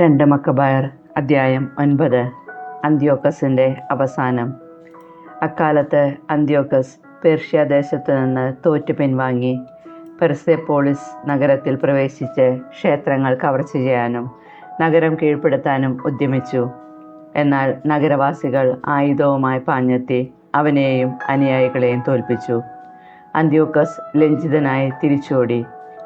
രണ്ട് മക്കബായർ അധ്യായം ഒൻപത് അന്ത്യോക്കസിന്റെ അവസാനം. അക്കാലത്ത് അന്ത്യോക്കസ് പേർഷ്യ ദേശത്ത് നിന്ന് തോറ്റു പിൻവാങ്ങി പെർസെപ്പോളിസ് നഗരത്തിൽ പ്രവേശിച്ച് ക്ഷേത്രങ്ങൾ കവർച്ച ചെയ്യാനും നഗരം കീഴ്പ്പെടുത്താനും ഉദ്യമിച്ചു. എന്നാൽ നഗരവാസികൾ ആയുധവുമായി പാഞ്ഞെത്തി അവനെയും അനുയായികളെയും തോൽപ്പിച്ചു. അന്ത്യോക്കസ് ലഞ്ചിതനായി തിരിച്ചോടി.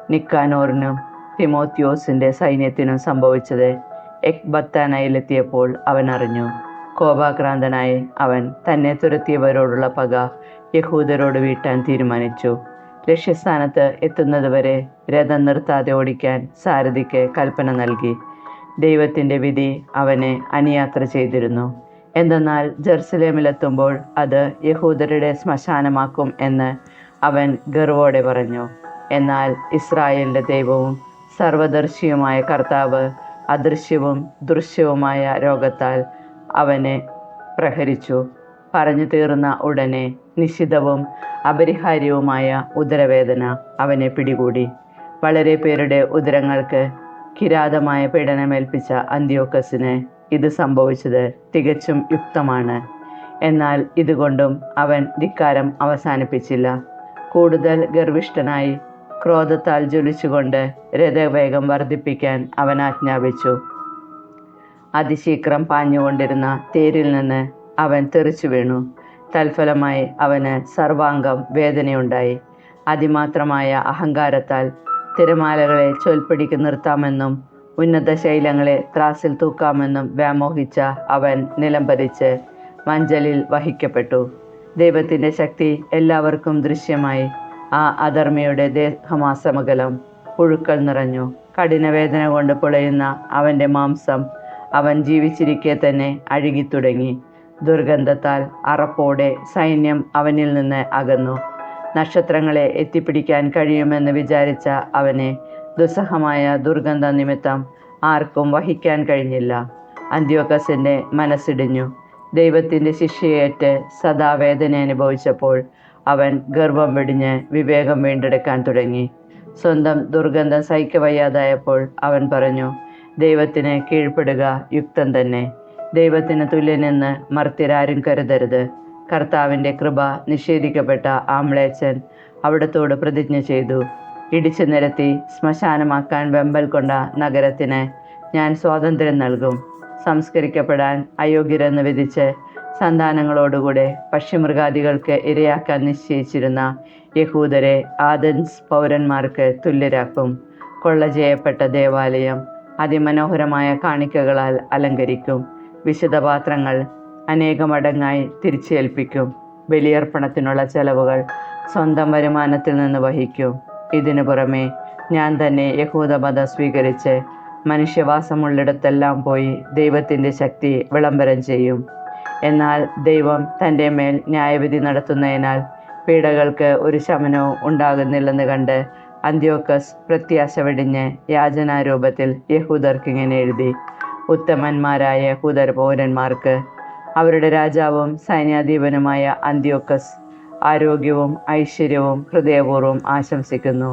നിക്കാനോറിനും തിമോത്യോസിന്റെ സൈന്യത്തിനും സംഭവിച്ചത് എക്ബത്താനയിലെത്തിയപ്പോൾ അവൻ അറിഞ്ഞു. കോപാക്രാന്തനായി അവൻ തന്നെ തുരത്തിയവരോടുള്ള പക യഹൂദരോട് വീട്ടാൻ തീരുമാനിച്ചു. ലക്ഷ്യസ്ഥാനത്ത് എത്തുന്നതുവരെ രഥം നിർത്താതെ ഓടിക്കാൻ സാരഥിക്ക് കൽപ്പന നൽകി. ദൈവത്തിന്റെ വിധി അവനെ അനുയാത്ര ചെയ്തിരുന്നു. എന്തെന്നാൽ ജെറുസലേമിലെത്തുമ്പോൾ അത് യഹൂദരുടെ ശ്മശാനമാക്കും എന്ന് അവൻ ഗർവോടെ പറഞ്ഞു. എന്നാൽ ഇസ്രായേലിന്റെ ദൈവവും സർവദർശിയുമായ കർത്താവ് അദൃശ്യവും ദൃശ്യവുമായ രോഗത്താൽ അവനെ പ്രഹരിച്ചു. പറഞ്ഞു തീർന്ന ഉടനെ നിശിതവും അപരിഹാര്യവുമായ ഉദരവേദന അവനെ പിടികൂടി. വളരെ പേരുടെ ഉദരങ്ങൾക്ക് കിരാതമായ പീഡനമേൽപ്പിച്ച അന്ത്യോക്കസിന് ഇത് സംഭവിച്ചത് തികച്ചും യുക്തമാണ്. എന്നാൽ ഇതുകൊണ്ടും അവൻ ധിക്കാരം അവസാനിപ്പിച്ചില്ല. കൂടുതൽ ഗർവിഷ്ഠനായി ക്രോധത്താൽ ജ്വലിച്ചുകൊണ്ട് രഥവേഗം വർദ്ധിപ്പിക്കാൻ അവൻ ആജ്ഞാപിച്ചു. അതിശീക്രം പാഞ്ഞുകൊണ്ടിരുന്ന തേരിൽ നിന്ന് അവൻ തെറിച്ചു വീണു. തൽഫലമായി അവന് സർവാംഗം വേദനയുണ്ടായി. അതിമാത്രമായ അഹങ്കാരത്താൽ തിരമാലകളെ ചൊൽപ്പിടിക്ക് നിർത്താമെന്നും ഉന്നത ശൈലങ്ങളെ ത്രാസിൽ തൂക്കാമെന്നും വ്യാമോഹിച്ച അവൻ നിലംപതിച്ച് മഞ്ചലിൽ വഹിക്കപ്പെട്ടു. ദൈവത്തിന്റെ ശക്തി എല്ലാവർക്കും ദൃശ്യമായി. ആ അധർമ്മിയുടെ ദേഹമാസമകലം പുഴുക്കൾ നിറഞ്ഞു. കഠിനവേദന കൊണ്ട് പുളയുന്ന അവന്റെ മാംസം അവൻ ജീവിച്ചിരിക്കെ തന്നെ അഴുകിത്തുടങ്ങി. ദുർഗന്ധത്താൽ അറപ്പോടെ സൈന്യം അവനിൽ നിന്ന് അകന്നു. നക്ഷത്രങ്ങളെ എത്തിപ്പിടിക്കാൻ കഴിയുമെന്ന് വിചാരിച്ച അവനെ ദുസ്സഹമായ ദുർഗന്ധ നിമിത്തം ആർക്കും വഹിക്കാൻ കഴിഞ്ഞില്ല. അന്ത്യോക്കസിന്റെ മനസ്സിടിഞ്ഞു. ദൈവത്തിന്റെ ശിക്ഷയേറ്റ് സദാ വേദന അനുഭവിച്ചപ്പോൾ അവൻ ഗർഭം വെടിഞ്ഞ് വിവേകം വീണ്ടെടുക്കാൻ തുടങ്ങി. സ്വന്തം ദുർഗന്ധം സഹിക്കവയ്യാതായപ്പോൾ അവൻ പറഞ്ഞു ദൈവത്തിന് കീഴ്പ്പെടുക യുക്തം തന്നെ. ദൈവത്തിന് തുല്യനെന്ന് മർത്യരാരും കരുതരുത്. കർത്താവിന്റെ കൃപ നിഷേധിക്കപ്പെട്ട ആമ്ലേച്ചൻ അവിടത്തോട് പ്രതിജ്ഞ ചെയ്തു. ഇടിച്ചു നിരത്തി ശ്മശാനമാക്കാൻ വെമ്പൽ കൊണ്ട നഗരത്തിന് ഞാൻ സ്വാതന്ത്ര്യം നൽകും. സംസ്കരിക്കപ്പെടാൻ അയോഗ്യരെന്ന് വിധിച്ച് സന്താനങ്ങളോടുകൂടെ പക്ഷിമൃഗാദികൾക്ക് ഇരയാക്കാൻ നിശ്ചയിച്ചിരുന്ന യഹൂദരെ ആദൻസ് പൗരന്മാർക്ക് തുല്യരാക്കും. കൊള്ള ചെയ്യപ്പെട്ട ദേവാലയം അതിമനോഹരമായ കാണിക്കകളാൽ അലങ്കരിക്കും. വിശുദ്ധപാത്രങ്ങൾ അനേകമടങ്ങായി തിരിച്ചേൽപ്പിക്കും. ബലിയർപ്പണത്തിനുള്ള ചെലവുകൾ സ്വന്തം വരുമാനത്തിൽ നിന്ന് വഹിക്കും. ഇതിനു പുറമെ ഞാൻ തന്നെ യഹൂദമത സ്വീകരിച്ച് മനുഷ്യവാസമുള്ളിടത്തെല്ലാം പോയി ദൈവത്തിന്റെ ശക്തി വിളംബരം ചെയ്യും. എന്നാൽ ദൈവം തന്റെ മേൽ ന്യായവിധി നടത്തുന്നതിനാൽ പീഡകൾക്ക് ഒരു ശമനവും ഉണ്ടാകുന്നില്ലെന്ന് കണ്ട് അന്ത്യോക്കസ് പ്രത്യാശ വെടിഞ്ഞ് യാചനാരൂപത്തിൽ യഹൂദർക്ക് ഇങ്ങനെ എഴുതി ഉത്തമന്മാരായ യഹൂദർ പൗരന്മാർക്ക് അവരുടെ രാജാവും സൈന്യാധിപനുമായ അന്ത്യോക്കസ് ആരോഗ്യവും ഐശ്വര്യവും ഹൃദയപൂർവം ആശംസിക്കുന്നു.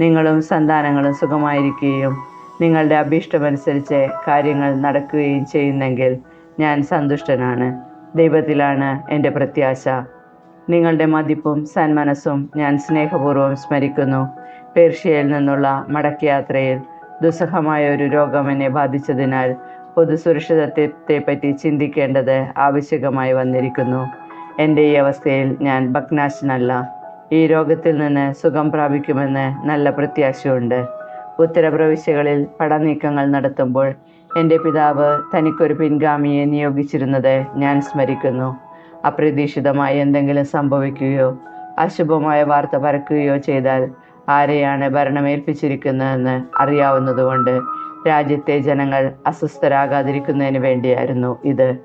നിങ്ങളും സന്താനങ്ങളും സുഖമായിരിക്കുകയും നിങ്ങളുടെ അഭീഷ്ടമനുസരിച്ച് കാര്യങ്ങൾ നടക്കുകയും ചെയ്യുന്നെങ്കിൽ ഞാൻ സന്തുഷ്ടനാണ്. ദൈവത്തിലാണ് എന്റെ പ്രത്യാശ. നിങ്ങളുടെ മതിപ്പും സന്മനസ്സും ഞാൻ സ്നേഹപൂർവം സ്മരിക്കുന്നു. പേർഷ്യയിൽ നിന്നുള്ള മടക്കയാത്രയിൽ ദുസ്സഹമായ ഒരു രോഗം എന്നെ ബാധിച്ചതിനാൽ പൊതുസുരക്ഷിതത്വത്തെപ്പറ്റി ചിന്തിക്കേണ്ടത് ആവശ്യകമായി വന്നിരിക്കുന്നു. എന്റെ ഈ അവസ്ഥയിൽ ഞാൻ ഭഗ്നാശനല്ല. ഈ രോഗത്തിൽ നിന്ന് സുഖം പ്രാപിക്കുമെന്ന് നല്ല പ്രത്യാശയുണ്ട്. ഉത്തരപ്രവിശ്യകളിൽ പടനീക്കങ്ങൾ നടത്തുമ്പോൾ എന്റെ പിതാവ് തനിക്കൊരു പിൻഗാമിയെ നിയോഗിച്ചിരുന്നത് ഞാൻ സ്മരിക്കുന്നു. അപ്രതീക്ഷിതമായി എന്തെങ്കിലും സംഭവിക്കുകയോ അശുഭമായ വാർത്ത പരക്കുകയോ ചെയ്താൽ ആരെയാണ് ഭരണമേൽപ്പിച്ചിരിക്കുന്നതെന്ന് അറിയാവുന്നതുകൊണ്ട് രാജ്യത്തെ ജനങ്ങൾ അസ്വസ്ഥരാകാതിരിക്കുന്നതിന് വേണ്ടിയായിരുന്നു ഇത്.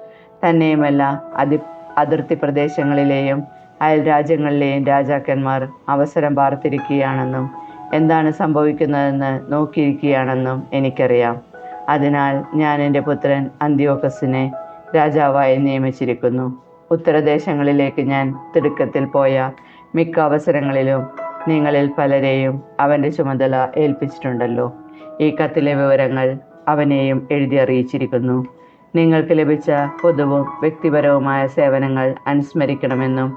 തന്നെയുമല്ല അതി അതിർത്തി പ്രദേശങ്ങളിലെയും അയൽ രാജ്യങ്ങളിലെയും രാജാക്കന്മാർ അവസരം പാർത്തിരിക്കുകയാണെന്നും എന്താണ് സംഭവിക്കുന്നതെന്ന് നോക്കിയിരിക്കുകയാണെന്നും എനിക്കറിയാം. അതിനാൽ ഞാൻ എന്റെ പുത്രൻ അന്ത്യോക്കസിനെ രാജാവായി നിയമിച്ചിരിക്കുന്നു. ഉത്തരദേശങ്ങളിലേക്ക് ഞാൻ തിടുക്കത്തിൽ പോയ മിക്ക അവസരങ്ങളിലും നിങ്ങളിൽ പലരെയും അവന്റെ ചുമതല ഏൽപ്പിച്ചിട്ടുണ്ടല്ലോ. ഈ കത്തിലെ വിവരങ്ങൾ അവനെയും എഴുതി അറിയിച്ചിരിക്കുന്നു. നിങ്ങൾക്ക് ലഭിച്ച പൊതുവും വ്യക്തിപരവുമായ സേവനങ്ങൾ അനുസ്മരിക്കണമെന്നും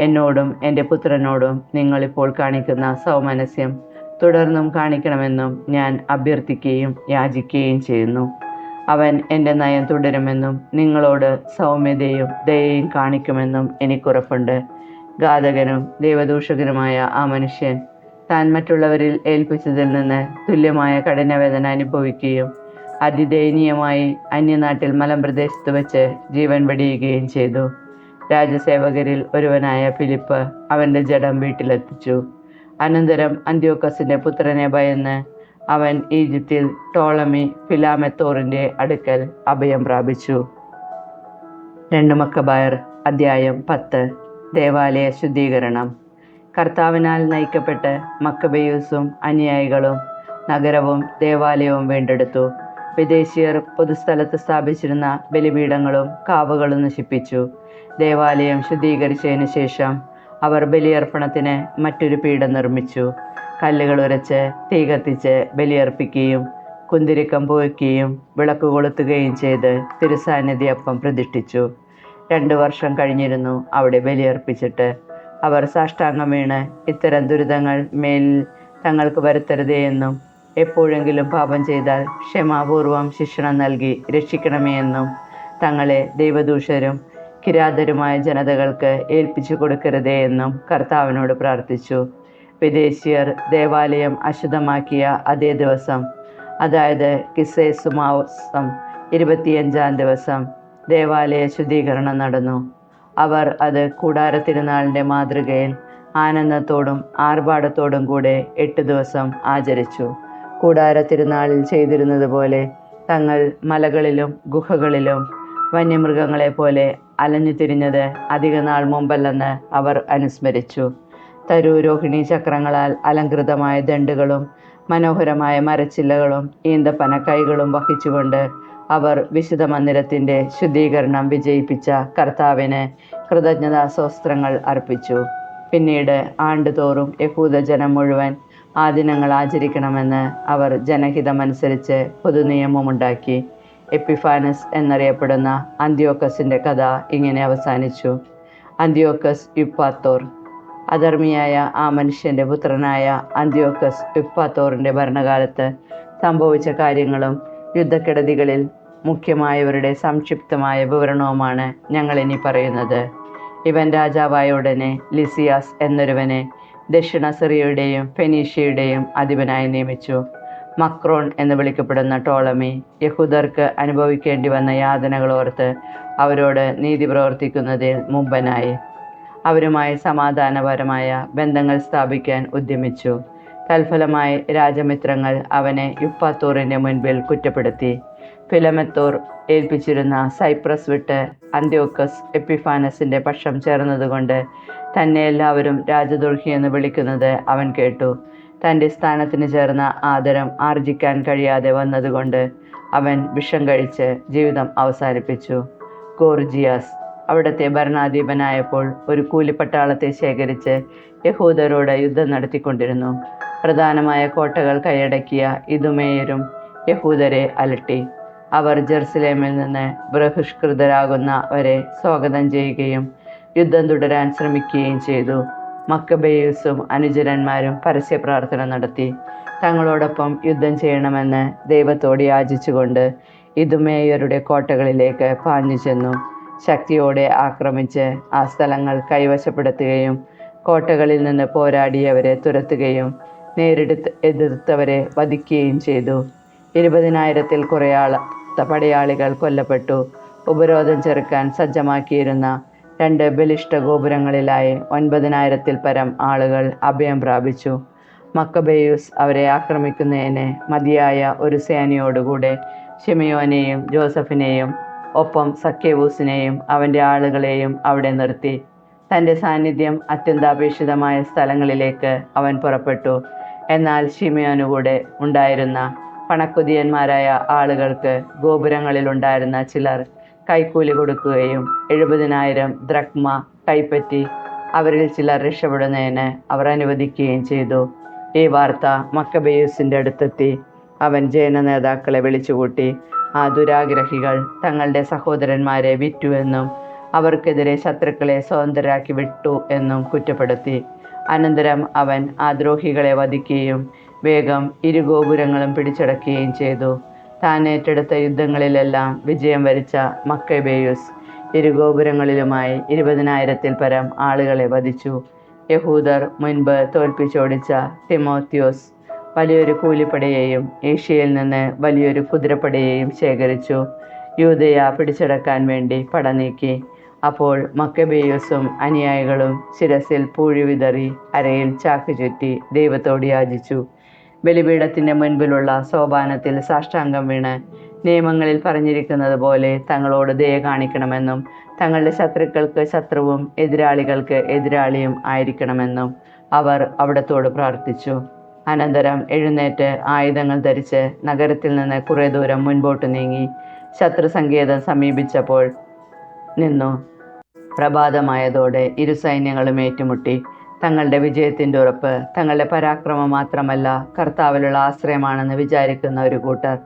എന്നോടും എന്റെ പുത്രനോടും നിങ്ങളിപ്പോൾ കാണിക്കുന്ന സൗമനസ്യം തുടർന്നും കാണിക്കണമെന്നും ഞാൻ അഭ്യർത്ഥിക്കുകയും യാചിക്കുകയും ചെയ്യുന്നു. അവൻ എന്റെ നയം തുടരുമെന്നും നിങ്ങളോട് സൗമ്യതയും ദയയും കാണിക്കുമെന്നും എനിക്കുറപ്പുണ്ട്. ഘാതകനും ദൈവദൂഷകനുമായ ആ മനുഷ്യൻ താൻ മറ്റുള്ളവരിൽ ഏൽപ്പിച്ചതിൽ നിന്ന് തുല്യമായ കഠിനവേദന അനുഭവിക്കുകയും അതിദയനീയമായി അന്യനാട്ടിൽ മലമ്പ്രദേശത്ത് വെച്ച് ജീവൻ വെടിയുകയും ചെയ്തു. രാജസേവകരിൽ ഒരുവനായ ഫിലിപ്പ് അവന്റെ ജഡം വീട്ടിലെത്തിച്ചു. അനന്തരം അന്ത്യോക്കസിന്റെ പുത്രനെ ഭയന്ന് അവൻ ഈജിപ്തിൽ ടോളമി ഫിലാമെത്തോറിന്റെ അടുക്കൽ അഭയം പ്രാപിച്ചു. രണ്ട് മക്കബായർ അദ്ധ്യായം പത്ത് ദേവാലയ ശുദ്ധീകരണം. കർത്താവിനാൽ നയിക്കപ്പെട്ട് മക്കബയൂസും അനുയായികളും നഗരവും ദേവാലയവും വീണ്ടെടുത്തു. വിദേശീയർ പൊതുസ്ഥലത്ത് സ്ഥാപിച്ചിരുന്ന ബലിപീഠങ്ങളും കാവുകളും നശിപ്പിച്ചു. ദേവാലയം ശുദ്ധീകരിച്ചതിന് ശേഷം അവർ ബലിയർപ്പണത്തിന് മറ്റൊരു പീഠം നിർമ്മിച്ചു. കല്ലുകൾ ഉരച്ച് തീ കത്തിച്ച് ബലിയർപ്പിക്കുകയും കുന്തിരിക്കം പോയിക്കുകയും വിളക്ക് കൊളുത്തുകയും ചെയ്ത് തിരുസാന്നിധി അപ്പം പ്രതിഷ്ഠിച്ചു. രണ്ടു വർഷം കഴിഞ്ഞിരുന്നു അവിടെ ബലിയർപ്പിച്ചിട്ട്. അവർ സാഷ്ടാംഗം വീണ് ഇത്തരം ദുരിതങ്ങൾ മേൽ തങ്ങൾക്ക് വരുത്തരുതേ എന്നും എപ്പോഴെങ്കിലും പാപം ചെയ്താൽ ക്ഷമാപൂർവം ശിക്ഷണം നൽകി രക്ഷിക്കണമേ എന്നും തങ്ങളെ ദൈവദൂഷരും കിരാതരുമായ ജനതകൾക്ക് ഏൽപ്പിച്ചു കൊടുക്കരുതേ എന്നും കർത്താവിനോട് പ്രാർത്ഥിച്ചു. വിദേശീയർ ദേവാലയം അശുദ്ധമാക്കിയ അതേ ദിവസം അതായത് കിസേസുമാസം ഇരുപത്തിയഞ്ചാം ദിവസം ദേവാലയ ശുദ്ധീകരണം നടന്നു. അവർ അത് കൂടാരത്തിരുനാളിന്റെ മാതൃകയിൽ ആനന്ദത്തോടും ആർഭാടത്തോടും കൂടെ എട്ട് ദിവസം ആചരിച്ചു. കൂടാര തിരുനാളിൽ ചെയ്തിരുന്നത് പോലെ തങ്ങൾ മലകളിലും ഗുഹകളിലും വന്യമൃഗങ്ങളെ പോലെ അലഞ്ഞു തിരിഞ്ഞത് അധിക നാൾ മുമ്പല്ലെന്ന് അവർ അനുസ്മരിച്ചു. തരൂ രോഹിണി ചക്രങ്ങളാൽ അലങ്കൃതമായ ദണ്ടുകളും മനോഹരമായ മരച്ചില്ലകളും ഈന്തപ്പന കൈകളും വഹിച്ചുകൊണ്ട് അവർ വിശുദ്ധ മന്ദിരത്തിന്റെ ശുദ്ധീകരണം വിജയിപ്പിച്ച കർത്താവിന് കൃതജ്ഞതാസ്വസ്ത്രങ്ങൾ അർപ്പിച്ചു. പിന്നീട് ആണ്ടുതോറും യഹൂദജനം മുഴുവൻ ആ ദിനങ്ങൾ ആചരിക്കണമെന്ന് അവർ ജനഹിതമനുസരിച്ച് പൊതുനിയമമുണ്ടാക്കി. എപ്പിഫാനസ് എന്നറിയപ്പെടുന്ന അന്ത്യോക്കസിന്റെ കഥ ഇങ്ങനെ അവസാനിച്ചു. അന്ത്യോക്കസ് യുപ്പാത്തോർ അധർമ്മിയായ ആ മനുഷ്യന്റെ പുത്രനായ അന്ത്യോക്കസ് യുപ്പാത്തോറിന്റെ ഭരണകാലത്ത് സംഭവിച്ച കാര്യങ്ങളും യുദ്ധക്കെടുതികളിൽ മുഖ്യമായവരുടെ സംക്ഷിപ്തമായ വിവരണവുമാണ് ഞങ്ങളിനി പറയുന്നത്. ഇവൻ രാജാവായ ഉടനെ ലിസിയാസ് എന്നൊരുവനെ ദക്ഷിണ സിറിയയുടെയും ഫെനീഷ്യയുടെയും അധിപനായി നിയമിച്ചു. മക്രോൺ എന്ന് വിളിക്കപ്പെടുന്ന ടോളമി യഹൂദർക്ക് അനുഭവിക്കേണ്ടി വന്ന യാതനകൾ ഓർത്ത് അവരോട് നീതി പ്രവർത്തിക്കുന്നതിൽ മുമ്പനായി. അവരുമായി സമാധാനപരമായ ബന്ധങ്ങൾ സ്ഥാപിക്കാൻ ഉദ്യമിച്ചു. തൽഫലമായി രാജമിത്രങ്ങൾ അവനെ യുപ്പാത്തൂറിന്റെ മുൻപിൽ കുറ്റപ്പെടുത്തി. ഫിലമെത്തൂർ ഏൽപ്പിച്ചിരുന്ന സൈപ്രസ് വിട്ട് അന്ത്യോക്കസ് എപ്പിഫാനസിന്റെ പക്ഷം ചേർന്നതുകൊണ്ട് തന്നെ എല്ലാവരും രാജദുർഹി എന്ന് വിളിക്കുന്നത് അവൻ കേട്ടു. തന്റെ സ്ഥാനത്തിന് ചേർന്ന ആദരം ആർജിക്കാൻ കഴിയാതെ വന്നതുകൊണ്ട് അവൻ വിഷം കഴിച്ച് ജീവിതം അവസാനിപ്പിച്ചു. കോർജിയാസ് അവിടുത്തെ ഭരണാധിപനായപ്പോൾ ഒരു കൂലിപ്പട്ടാളത്തെ ശേഖരിച്ച് യഹൂദരോട് യുദ്ധം നടത്തിക്കൊണ്ടിരുന്നു. പ്രധാനമായ കോട്ടകൾ കൈയടക്കിയ ഇതുമേയരും യഹൂദരെ അലട്ടി. അവർ ജെറുസലേമിൽ നിന്ന് ബഹിഷ്കൃതരാകുന്നവരെ സ്വാഗതം ചെയ്യുകയും യുദ്ധം തുടരാൻ ശ്രമിക്കുകയും ചെയ്തു. മക്കബേയൂസും അനുചരന്മാരും പരസ്യ പ്രാർത്ഥന നടത്തി. തങ്ങളോടൊപ്പം യുദ്ധം ചെയ്യണമെന്ന് ദൈവത്തോട് യാചിച്ചുകൊണ്ട് ഇതുമേയരുടെ കോട്ടകളിലേക്ക് പാഞ്ഞു ചെന്നു. ശക്തിയോടെ ആക്രമിച്ച് ആ സ്ഥലങ്ങൾ കൈവശപ്പെടുത്തുകയും കോട്ടകളിൽ നിന്ന് പോരാടിയവരെ തുരത്തുകയും നേരിടുത്ത് എതിർത്തവരെ വധിക്കുകയും ചെയ്തു. ഇരുപതിനായിരത്തിൽ കുറേ ആള പടയാളികൾ കൊല്ലപ്പെട്ടു. ഉപരോധം ചെറുക്കാൻ സജ്ജമാക്കിയിരുന്ന രണ്ട് ബലിഷ്ഠ ഗോപുരങ്ങളിലായി ഒൻപതിനായിരത്തിൽ പരം ആളുകൾ അഭയം പ്രാപിച്ചു. മക്കബേയൂസ് അവരെ ആക്രമിക്കുന്നതിന് മതിയായ ഒരു സേനയോടുകൂടെ ഷിമിയോനെയും ജോസഫിനെയും ഒപ്പം സഖ്യവൂസിനെയും അവന്റെ ആളുകളെയും അവിടെ നിർത്തി. തന്റെ സാന്നിധ്യം അത്യന്താപേക്ഷിതമായ സ്ഥലങ്ങളിലേക്ക് അവൻ പുറപ്പെട്ടു. എന്നാൽ ഷിമിയോനുകൂടെ ഉണ്ടായിരുന്ന പണക്കുതിയന്മാരായ ആളുകൾക്ക് ഗോപുരങ്ങളിലുണ്ടായിരുന്ന ചിലർ കൈക്കൂലി കൊടുക്കുകയും എഴുപതിനായിരം ദ്രക്മ കൈപ്പറ്റി അവരിൽ ചിലർ രക്ഷപ്പെടുന്നതിന് അവർ അനുവദിക്കുകയും ചെയ്തു. ഈ വാർത്ത മക്കബേയൂസിന്റെ അടുത്തെത്തി. അവൻ ജൈന നേതാക്കളെ വിളിച്ചുകൂട്ടി. ആ ദുരാഗ്രഹികൾ തങ്ങളുടെ സഹോദരന്മാരെ വിറ്റുവെന്നും അവർക്കെതിരെ ശത്രുക്കളെ സ്വതന്ത്രരാക്കി വിട്ടു എന്നും കുറ്റപ്പെടുത്തി. അനന്തരം അവൻ ആ ദ്രോഹികളെ വധിക്കുകയും വേഗം ഇരുഗോപുരങ്ങളും പിടിച്ചടക്കുകയും ചെയ്തു. താൻ ഏറ്റെടുത്ത യുദ്ധങ്ങളിലെല്ലാം വിജയം വരിച്ച മക്കബേയൂസ് ഇരുഗോപുരങ്ങളിലുമായി ഇരുപതിനായിരത്തിൽ പരം ആളുകളെ വധിച്ചു. യഹൂദർ മുൻപ് തോൽപ്പിച്ചോടിച്ച തിമോത്യോസ് വലിയൊരു കൂലിപ്പടയെയും ഏഷ്യയിൽ നിന്ന് വലിയൊരു കുതിരപ്പടയെയും ശേഖരിച്ചു. യൂതയ പിടിച്ചെടുക്കാൻ വേണ്ടി പട നീക്കി അപ്പോൾ മക്കബേയൂസും അനുയായികളും ശിരസിൽ പൂഴി വിതറി അരയിൽ ചാക്ക് ചുറ്റി ദൈവത്തോട് യാചിച്ചു. ബലിപീഠത്തിന്റെ മുൻപിലുള്ള സോപാനത്തിൽ സാഷ്ടാംഗം വീണ് നിയമങ്ങളിൽ പറഞ്ഞിരിക്കുന്നത് പോലെ തങ്ങളോട് ദയ കാണിക്കണമെന്നും തങ്ങളുടെ ശത്രുക്കൾക്ക് ശത്രുവും എതിരാളികൾക്ക് എതിരാളിയും ആയിരിക്കണമെന്നും അവർ അവിടത്തോട് പ്രാർത്ഥിച്ചു. അനന്തരം എഴുന്നേറ്റ് ആയുധങ്ങൾ ധരിച്ച് നഗരത്തിൽ നിന്ന് കുറേ ദൂരം മുൻപോട്ട് നീങ്ങി ശത്രു സങ്കേതം സമീപിച്ചപ്പോൾ നിന്നു. പ്രഭാതമായതോടെ ഇരു സൈന്യങ്ങളും ഏറ്റുമുട്ടി. തങ്ങളുടെ വിജയത്തിന്റെ ഉറപ്പ് തങ്ങളുടെ പരാക്രമം മാത്രമല്ല കർത്താവിലുള്ള ആശ്രയമാണെന്ന് വിചാരിക്കുന്ന ഒരു കൂട്ടർ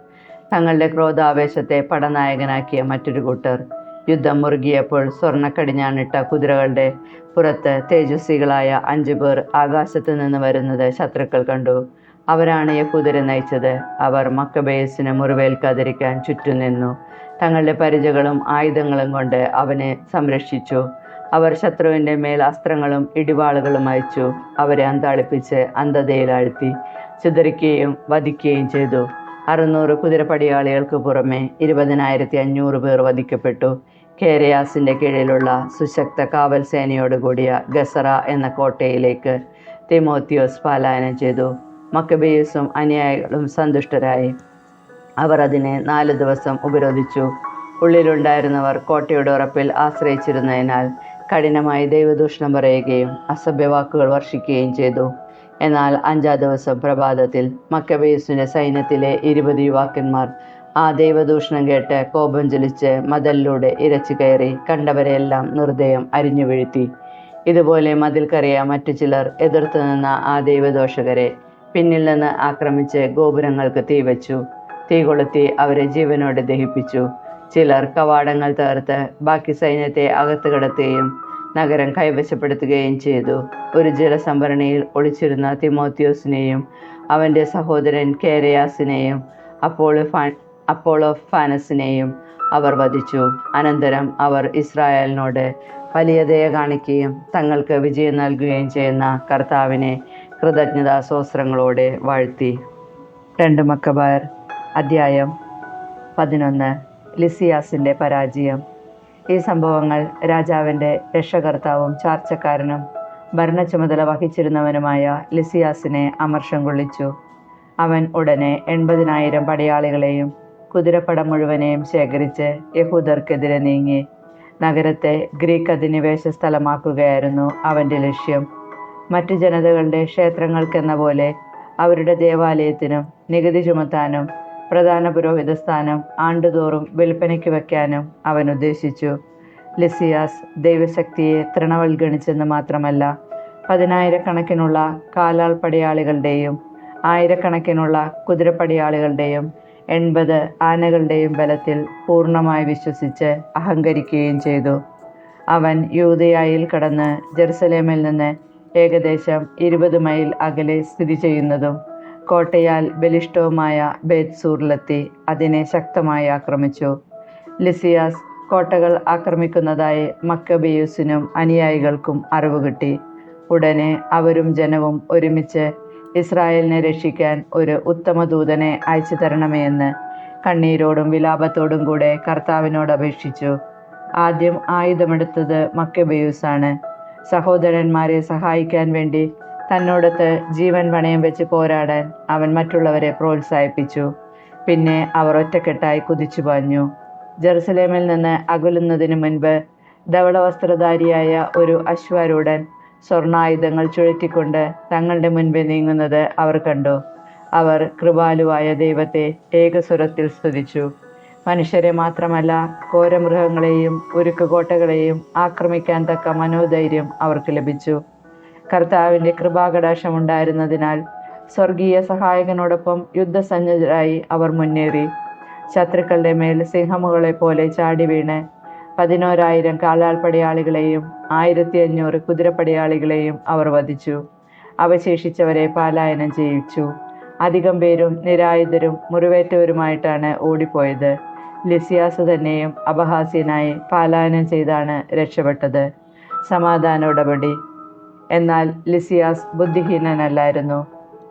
തങ്ങളുടെ ക്രോധാവേശത്തെ പടനായകനാക്കിയ മറ്റൊരു കൂട്ടർ. യുദ്ധം മുറുകിയപ്പോൾ സ്വർണക്കടിഞ്ഞാണിട്ട കുതിരകളുടെ പുറത്ത് തേജസ്വികളായ അഞ്ചു പേർ ആകാശത്ത് നിന്ന് വരുന്നത് ശത്രുക്കൾ കണ്ടു. അവരാണ് യഹൂദരെ നയിച്ചത്. അവർ മക്കബേസിന് മുറിവേൽക്കാതിരിക്കാൻ ചുറ്റും നിന്നു. തങ്ങളുടെ പരിചകളും ആയുധങ്ങളും കൊണ്ട് അവനെ സംരക്ഷിച്ചു. അവർ ശത്രുവിന്റെ മേൽ അസ്ത്രങ്ങളും ഇടിവാളുകളും അയച്ചു. അവരെ അന്താളിപ്പിച്ച് അന്ധതയിലാഴ്ത്തി ചിതറിക്കുകയും വധിക്കുകയും ചെയ്തു. അറുന്നൂറ് കുതിരപ്പടിയാളികൾക്ക് പുറമെ ഇരുപതിനായിരത്തി അഞ്ഞൂറ് പേർ വധിക്കപ്പെട്ടു. കേരയാസിന്റെ കീഴിലുള്ള സുശക്ത കാവൽ സേനയോട് കൂടിയ ഗസറ എന്ന കോട്ടയിലേക്ക് തിമോത്തിയോസ് പലായനം ചെയ്തു. മക്കബേയുസും അനുയായികളും സന്തുഷ്ടരായി. അവർ അതിനെ നാല് ദിവസം ഉപരോധിച്ചു. ഉള്ളിലുണ്ടായിരുന്നവർ കോട്ടയുടെ ഉറപ്പിൽ ആശ്രയിച്ചിരുന്നതിനാൽ കഠിനമായി ദൈവദൂഷണം പറയുകയും അസഭ്യവാക്കുകൾ വർഷിക്കുകയും ചെയ്തു. എന്നാൽ അഞ്ചാം ദിവസം പ്രഭാതത്തിൽ മക്കബേസിന്റെ സൈന്യത്തിലെ ഇരുപത് യുവാക്കന്മാർ ആ ദൈവദൂഷണം കേട്ട് കോപം ജ്വലിച്ച് മതിലിലൂടെ ഇരച്ചു കയറി കണ്ടവരെയെല്ലാം നിർദ്ദയം അരിഞ്ഞു വീഴ്ത്തി. ഇതുപോലെ മതിൽ കറിയ മറ്റു ചിലർ എതിർത്തു നിന്ന ആ ദൈവദോഷകരെ പിന്നിൽ നിന്ന് ആക്രമിച്ച് ഗോപുരങ്ങൾക്ക് തീവച്ചു തീ കൊളുത്തി അവരെ ജീവനോടെ ദഹിപ്പിച്ചു. ചിലർ കവാടങ്ങൾ തകർത്ത് ബാക്കി സൈന്യത്തെ അകത്ത് കടത്തുകയും നഗരം കൈവശപ്പെടുത്തുകയും ചെയ്തു. ഒരു ജലസംഭരണിയിൽ ഒളിച്ചിരുന്ന തിമോത്യോസിനെയും അവന്റെ സഹോദരൻ കേരയാസിനെയും അപ്പോളോ ഫാൻ അപ്പോളോ ഫാനസിനെയും അവർ വധിച്ചു. അനന്തരം അവർ ഇസ്രായേലിനോട് വലിയ ദയ കാണിക്കുകയും തങ്ങൾക്ക് വിജയം നൽകുകയും ചെയ്യുന്ന കർത്താവിനെ കൃതജ്ഞതാസോസ്രങ്ങളോടെ വാഴ്ത്തി. രണ്ട് മക്കബാർ അധ്യായം പതിനൊന്ന്. ലിസിയാസിന്റെ പരാജയം. ഈ സംഭവങ്ങൾ രാജാവിന്റെ രക്ഷകർത്താവും ചാർച്ചക്കാരനും ഭരണച്ചുമതല വഹിച്ചിരുന്നവനുമായ ലിസിയാസിനെ അമർഷം കൊള്ളിച്ചു. അവൻ ഉടനെ എൺപതിനായിരം പടയാളികളെയും കുതിരപ്പട മുഴുവനെയും ശേഖരിച്ച് യഹൂദർക്കെതിരെ നീങ്ങി. നഗരത്തെ ഗ്രീക്ക് അധിനിവേശ സ്ഥലമാക്കുകയായിരുന്നു അവന്റെ ലക്ഷ്യം. മറ്റു ജനതകളുടെ ക്ഷേത്രങ്ങൾക്കെന്ന പോലെ അവരുടെ ദേവാലയത്തിനും നികുതി ചുമത്താനും പ്രധാന പുരോഹിത സ്ഥാനം ആണ്ടുതോറും വിൽപ്പനയ്ക്ക് വയ്ക്കാനും അവൻ ഉദ്ദേശിച്ചു. ലിസിയാസ് ദൈവശക്തിയെ തൃണവൽഗണിച്ചെന്ന് മാത്രമല്ല പതിനായിരക്കണക്കിനുള്ള കാലാൾ പടയാളികളുടെയും ആയിരക്കണക്കിനുള്ള കുതിരപ്പടയാളികളുടെയും എൺപത് ആനകളുടെയും ബലത്തിൽ പൂർണമായി വിശ്വസിച്ച് അഹങ്കരിക്കുകയും ചെയ്തു. അവൻ യൂതയായിൽ കടന്ന് ജെറുസലേമിൽ നിന്ന് ഏകദേശം ഇരുപത് മൈൽ അകലെ സ്ഥിതി ചെയ്യുന്നതും കോട്ടയാൽ ബലിഷ്ടവുമായ ബേത്സൂറിലെത്തി അതിനെ ശക്തമായി ആക്രമിച്ചു. ലിസിയാസ് കോട്ടകൾ ആക്രമിക്കുന്നതായി മക്കബിയൂസിനും അനുയായികൾക്കും അറിവ് കിട്ടി. ഉടനെ അവരും ജനവും ഒരുമിച്ച് ഇസ്രായേലിനെ രക്ഷിക്കാൻ ഒരു ഉത്തമ ദൂതനെ അയച്ചു തരണമേ എന്ന് കണ്ണീരോടും വിലാപത്തോടും കൂടെ കർത്താവിനോട് അപേക്ഷിച്ചു. ആദ്യം ആയുധമെടുത്തത് മക്കബിയൂസാണ്. സഹോദരന്മാരെ സഹായിക്കാൻ വേണ്ടി തന്നോടത്ത് ജീവൻ പണയം വെച്ച് പോരാടാൻ അവൻ മറ്റുള്ളവരെ പ്രോത്സാഹിപ്പിച്ചു. പിന്നെ അവർ ഒറ്റക്കെട്ടായി കുതിച്ചു പാഞ്ഞു. ജെറുസലേമിൽ നിന്ന് അകലുന്നതിന് മുൻപ് ധവളവസ്ത്രധാരിയായ ഒരു അശ്വാരൂഢൻ സ്വർണായുധങ്ങൾ ചുഴറ്റിക്കൊണ്ട് തങ്ങളുടെ മുൻപേ നീങ്ങുന്നത് അവർ കണ്ടു. അവർ കൃപാലുവായ ദൈവത്തെ ഏകസ്വരത്തിൽ സ്തുതിച്ചു. മനുഷ്യരെ മാത്രമല്ല ഘോരമൃഗങ്ങളെയും ഉരുക്കുകോട്ടകളെയും ആക്രമിക്കാൻ തക്ക മനോധൈര്യം അവർക്ക് ലഭിച്ചു. കർത്താവിന്റെ കൃപാകടാക്ഷം ഉണ്ടായിരുന്നതിനാൽ സ്വർഗീയ സഹായകനോടൊപ്പം യുദ്ധസജ്ജരായി അവർ മുന്നേറി. ശത്രുക്കളുടെ മേൽ സിംഹമുകളെ പോലെ ചാടി വീണ് പതിനോരായിരം കാലാൾ പടയാളികളെയും ആയിരത്തി അഞ്ഞൂറ് കുതിരപ്പടയാളികളെയും അവർ വധിച്ചു. അവശേഷിച്ചവരെ പാലായനം ചെയ്യിച്ചു. അധികം പേരും നിരായുധരും മുറിവേറ്റവരുമായിട്ടാണ് ഓടിപ്പോയത്. ലിസിയാസ് തന്നെയും അപഹാസ്യനായി പാലായനം ചെയ്താണ് രക്ഷപ്പെട്ടത്. സമാധാന ഉടപടി എന്നാൽ ലിസിയാസ് ബുദ്ധിഹീനനല്ലായിരുന്നു.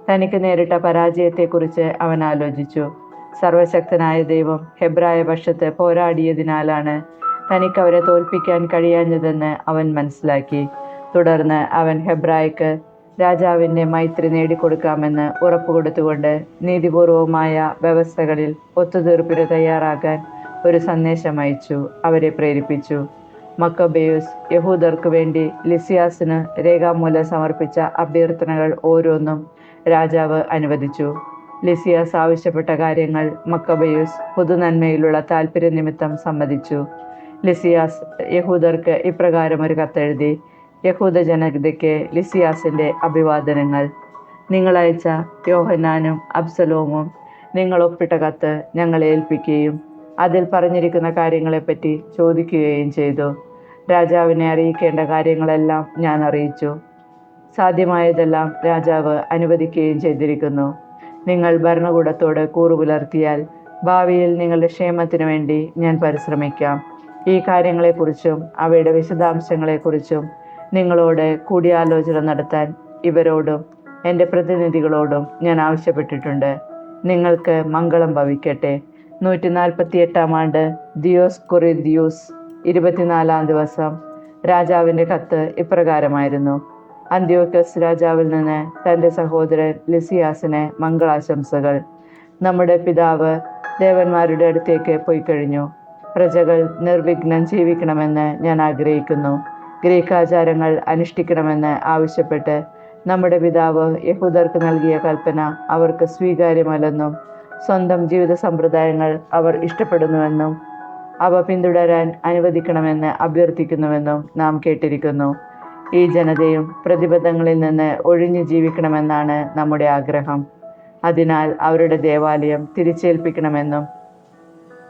തനിക്ക് നേരിട്ട പരാജയത്തെക്കുറിച്ച് അവൻ ആലോചിച്ചു. സർവശക്തനായ ദൈവം ഹെബ്രായ പക്ഷത്ത് പോരാടിയതിനാലാണ് തനിക്ക് അവരെ തോൽപ്പിക്കാൻ കഴിയാഞ്ഞതെന്ന് അവൻ മനസ്സിലാക്കി. തുടർന്ന് അവൻ ഹെബ്രായ്ക്ക് രാജാവിന്റെ മൈത്രി നേടിക്കൊടുക്കാമെന്ന് ഉറപ്പുകൊടുത്തുകൊണ്ട് നീതിപൂർവമായ വ്യവസ്ഥകളിൽ ഒത്തുതീർപ്പിന് തയ്യാറാകാൻ ഒരു സന്ദേശം അയച്ചു അവരെ പ്രേരിപ്പിച്ചു. മക്കബേയുസ് യഹൂദർക്ക് വേണ്ടി ലിസിയാസിന് രേഖാമൂലം സമർപ്പിച്ച അഭ്യർത്ഥനകൾ ഓരോന്നും രാജാവ് അനുവദിച്ചു. ലിസിയാസ് ആവശ്യപ്പെട്ട കാര്യങ്ങൾ മക്കബയൂസ് പുതുനന്മയിലുള്ള താല്പര്യ നിമിത്തം സമ്മതിച്ചു. ലിസിയാസ് യഹൂദർക്ക് ഇപ്രകാരം ഒരു കത്തെഴുതി യഹൂദ ജനതയ്ക്ക് ലിസിയാസിന്റെ അഭിവാദനങ്ങൾ. നിങ്ങളയച്ച യോഹന്നാനും അബ്സലോമും നിങ്ങൾ ഒപ്പിട്ട കത്ത് ഞങ്ങളെ ഏൽപ്പിക്കുകയും അതിൽ പറഞ്ഞിരിക്കുന്ന കാര്യങ്ങളെപ്പറ്റി ചോദിക്കുകയും ചെയ്തു. രാജാവിനെ അറിയിക്കേണ്ട കാര്യങ്ങളെല്ലാം ഞാൻ അറിയിച്ചു. സാധ്യമായതെല്ലാം രാജാവ് അനുവദിക്കുകയും ചെയ്തിരിക്കുന്നു. നിങ്ങൾ ഭരണകൂടത്തോട് കൂറുപുലർത്തിയാൽ ഭാവിയിൽ നിങ്ങളുടെ ക്ഷേമത്തിനു വേണ്ടി ഞാൻ പരിശ്രമിക്കാം. ഈ കാര്യങ്ങളെക്കുറിച്ചും അവയുടെ വിശദാംശങ്ങളെക്കുറിച്ചും നിങ്ങളോട് കൂടിയാലോചന നടത്താൻ ഇവരോടും എന്റെ പ്രതിനിധികളോടും ഞാൻ ആവശ്യപ്പെട്ടിട്ടുണ്ട്. നിങ്ങൾക്ക് മംഗളം ഭവിക്കട്ടെ. നൂറ്റി നാൽപ്പത്തി എട്ടാം ആണ്ട് ദിയോസ് കൊറിദ്യൂസ് ഇരുപത്തിനാലാം ദിവസം രാജാവിന്റെ കത്ത് ഇപ്രകാരമായിരുന്നു. അന്ത്യോക്കസ് രാജാവിൽ നിന്ന് തന്റെ സഹോദരൻ ലിസിയാസിന് മംഗളാശംസകൾ. നമ്മുടെ പിതാവ് ദേവന്മാരുടെ അടുത്തേക്ക് പോയി കഴിഞ്ഞു പ്രജകൾ നിർവിഘ്നം ജീവിക്കണമെന്ന് ഞാൻ ആഗ്രഹിക്കുന്നു. ഗ്രീക്ക് ആചാരങ്ങൾ അനുഷ്ഠിക്കണമെന്ന് ആവശ്യപ്പെട്ട് നമ്മുടെ പിതാവ് യഹൂദർക്ക് നൽകിയ കൽപ്പന അവർക്ക് സ്വീകാര്യമല്ലെന്നും സ്വന്തം ജീവിത സമ്പ്രദായങ്ങൾ അവർ ഇഷ്ടപ്പെടുന്നുവെന്നും അവ പിന്തുടരാൻ അനുവദിക്കണമെന്ന് അഭ്യർത്ഥിക്കുന്നുവെന്നും നാം കേട്ടിരിക്കുന്നു. ഈ ജനതയും പ്രതിബദ്ധങ്ങളിൽ നിന്ന് ഒഴിഞ്ഞു ജീവിക്കണമെന്നാണ് നമ്മുടെ ആഗ്രഹം. അതിനാൽ അവരുടെ ദേവാലയം തിരിച്ചേൽപ്പിക്കണമെന്നും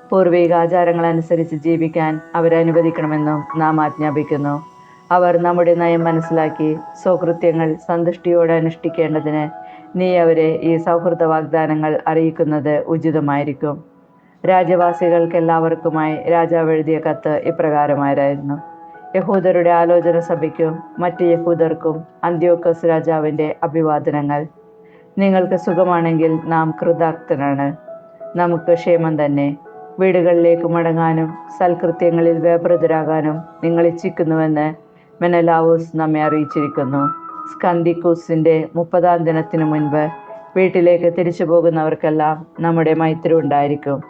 പൂർവിക ആചാരങ്ങൾ അനുസരിച്ച് ജീവിക്കാൻ അവരെ അനുവദിക്കണമെന്നും നാം ആജ്ഞാപിക്കുന്നു. അവർ നമ്മുടെ നയം മനസ്സിലാക്കി സ്വകൃത്യങ്ങൾ സന്തുഷ്ടിയോടെ അനുഷ്ഠിക്കേണ്ടതിന് നീ അവരെ ഈ സൗഹൃദ വാഗ്ദാനങ്ങൾ അറിയിക്കുന്നത് ഉചിതമായിരിക്കും. രാജ്യവാസികൾക്കെല്ലാവർക്കുമായി രാജാവ് എഴുതിയ കത്ത് ഇപ്രകാരമായിരുന്നു. യഹൂദരുടെ ആലോചന സഭയ്ക്കും മറ്റ് യഹൂദർക്കും അന്ത്യോക്കസ് രാജാവിന്റെ അഭിവാദനങ്ങൾ. നിങ്ങൾക്ക് സുഖമാണെങ്കിൽ നാം കൃതാർത്ഥനാണ്. നമുക്ക് ക്ഷേമം തന്നെ. വീടുകളിലേക്ക് മടങ്ങാനും സൽകൃത്യങ്ങളിൽ വ്യാപൃതരാകാനും നിങ്ങൾ ഇച്ഛിക്കുന്നുവെന്ന് മെനലാവൂസ് നമ്മെ അറിയിച്ചിരിക്കുന്നു. സ്കന്ദിക്കൂസിന്റെ മുപ്പതാം ദിനത്തിനു മുൻപ് വീട്ടിലേക്ക് തിരിച്ചു പോകുന്നവർക്കെല്ലാം നമ്മുടെ മൈത്രി ഉണ്ടായിരിക്കും.